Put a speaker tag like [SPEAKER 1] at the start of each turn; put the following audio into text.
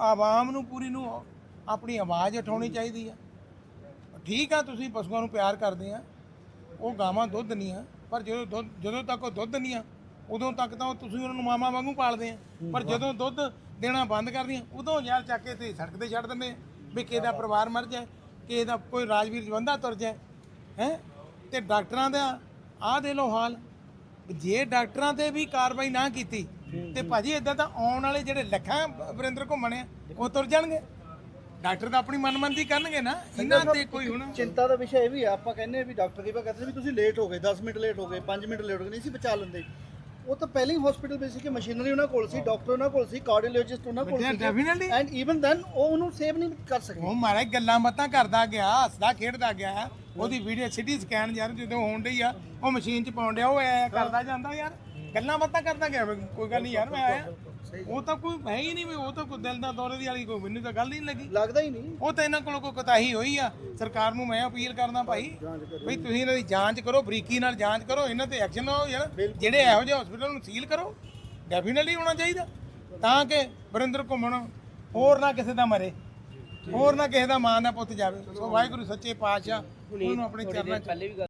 [SPEAKER 1] ਆਵਾਮ ਨੂੰ ਪੂਰੀ ਨੂੰ ਆਪਣੀ ਆਵਾਜ਼ ਉਠਾਉਣੀ ਚਾਹੀਦੀ ਆ। ਠੀਕ ਆ ਤੁਸੀਂ ਪਸ਼ੂਆਂ ਨੂੰ ਪਿਆਰ ਕਰਦੇ ਆ ਉਹ ਗਾਵਾਂ ਦੁੱਧ ਨਹੀਂ ਆ ਪਰ ਜਦੋਂ ਜਦੋਂ ਤੱਕ ਉਹ ਦੁੱਧ ਨਹੀਂ ਆ ਉਦੋਂ ਤੱਕ ਤਾਂ ਤੁਸੀਂ ਉਹਨਾਂ ਨੂੰ ਮਾਮਾ ਵਾਂਗੂ ਪਾਲਦੇ ਆ। ਪਰ ਜਦੋਂ ਦੁੱਧ ਦੇਣਾ ਬੰਦ ਕਰਦੀਆਂ ਉਦੋਂ ਯਾਰ ਚੱਕ ਕੇ ਤੇ ਸੜਕ ਤੇ ਛੱਡ ਦਿੰਦੇ ਵੀ ਕਿਸੇ ਦਾ ਪਰਿਵਾਰ ਮਰ ਜਾਏ ਕਿਸੇ ਦਾ ਕੋਈ ਰਾਜਵੀਰ ਜਵੰਦਾ ਤੁਰ ਜਾਏ ਹੈ? ਤੇ ਡਾਕਟਰਾਂ ਦਾ ਆਹ ਦੇ ਲੋ ਹਾਲ ਜੇ ਡਾਕਟਰਾਂ ਤੇ ਵੀ ਕਾਰਵਾਈ ਨਾ ਕੀਤੀ ਤੇ ਭਾਜੀ ਇਦਾਂ ਤਾਂ ਆਉਣ ਵਾਲੇ ਜਿਹੜੇ ਲੱਖਾਂ ਵਰਿੰਦਰ ਘੁੰਮਣੇ ਆ ਉਹ ਤੁਰ ਜਾਣਗੇ। ਡਾਕਟਰ ਤਾਂ ਆਪਣੀ ਮਨਮੰਦੀ ਕਰਨਗੇ ਨਾ ਇਹਨਾਂ ਤੇ ਕੋਈ ਹੁਣ
[SPEAKER 2] ਚਿੰਤਾ ਦਾ ਵਿਸ਼ਾ ਇਹ ਵੀ ਆ ਆਪਾਂ ਕਹਿੰਦੇ ਆ ਵੀ ਡਾਕਟਰ ਦੀ ਕਹਿੰਦੇ ਵੀ ਤੁਸੀਂ ਲੇਟ ਹੋ ਗਏ 10 ਮਿੰਟ ਲੇਟ ਹੋ ਗਏ 5 ਮਿੰਟ ਲੇਟ ਹੋ ਗਏ ਨਹੀਂ ਸੀ ਬਚਾ ਲੈਂਦੇ। ਉਹ ਤਾਂ ਪਹਿਲੇ ਹੀ ਹਸਪੀਟਲ ਵਿੱਚ ਸੀ ਕਿ ਮਸ਼ੀਨਰੀ ਉਹਨਾਂ ਕੋਲ ਸੀ ਡਾਕਟਰ ਉਹਨਾਂ ਕੋਲ ਸੀ ਕਾਰਡੀਓਲੋਜਿਸਟ ਉਹਨਾਂ ਕੋਲ ਸੀ
[SPEAKER 1] ਡੈਫੀਨਿਟਲੀ
[SPEAKER 2] ਐਂਡ ਈਵਨ ਦੈਨ ਉਹ ਉਹਨੂੰ ਸੇਵ ਨਹੀਂ ਕਰ ਸਕੇ।
[SPEAKER 1] ਉਹ ਮਾਰੇ ਗੱਲਾਂ ਬਾਤਾਂ ਕਰਦਾ ਗਿਆ ਹੱਸਦਾ ਖੇਡਦਾ ਗਿਆ। ਉਹਦੀ ਵੀਡੀਓ ਸਿਟੀ ਸਕੈਨ ਯਾਰ ਜਦੋਂ ਹੋਣ ਡਈ ਆ ਉਹ ਮਸ਼ੀਨ 'ਚ ਪਾਉਣ ਡਿਆ ਉਹ ਐ ਕਰਦਾ ਜਾਂਦਾ ਯਾਰ। ਗੱਲਾਂ ਬਾਤਾਂ ਕਰਦਾ ਗਿਆ ਵੀ ਕੋਈ ਗੱਲ ਨਹੀਂ ਯਾਰ ਮੈਂ ਆਇਆ। ਉਹ ਤਾਂ ਕੋਈ ਹੈ ਹੀ ਨਹੀਂ ਵੀ ਉਹ ਤਾਂ ਕੋਈ ਦਿਲ ਦਾ ਦੌਰੇ ਦੀ ਵਾਲੀ ਕੋਈ ਮੈਨੂੰ ਤਾਂ ਗੱਲ ਹੀ ਨਹੀਂ ਲੱਗੀ।
[SPEAKER 2] ਲੱਗਦਾ ਹੀ ਨਹੀਂ।
[SPEAKER 1] ਉਹ ਤਾਂ ਇਹਨਾਂ ਕੋਲੋਂ ਕੋਈ ਕੋਤਾਹੀ ਹੋਈ ਆ। ਸਰਕਾਰ ਨੂੰ ਮੈਂ ਅਪੀਲ ਕਰਦਾ ਭਾਈ ਵੀ ਤੁਸੀਂ ਇਹਨਾਂ ਦੀ ਜਾਂਚ ਕਰੋ ਬਰੀਕੀ ਨਾਲ ਜਾਂਚ ਕਰੋ ਇਹਨਾਂ ਤੇ ਐਕਸ਼ਨ ਲਓ ਯਾਰ। ਜਿਹੜੇ ਇਹੋ ਜਿਹੇ ਹਸਪੀਟਲ ਨੂੰ ਸੀਲ ਕਰੋ ਡੈਫੀਨਿਟਲੀ ਹੋਣਾ ਚਾਹੀਦਾ। ਤਾਂ ਕਿ ਵਰਿੰਦਰ ਘੁੰਮਣ ਹੋਰ ਨਾ ਕਿਸੇ ਦਾ ਮਰੇ ਹੋਰ ਨਾ ਕਿਸੇ ਦਾ ਮਾਂ ਦਾ ਪੁੱਤ ਜਾਵੇ। ਸੋ ਵਾਹਿਗੁਰੂ ਸੱਚੇ ਪਾਤਸ਼ਾਹ ਉਹਨੂੰ ਆਪਣੇ ਚਰਨਾਂ 'ਚ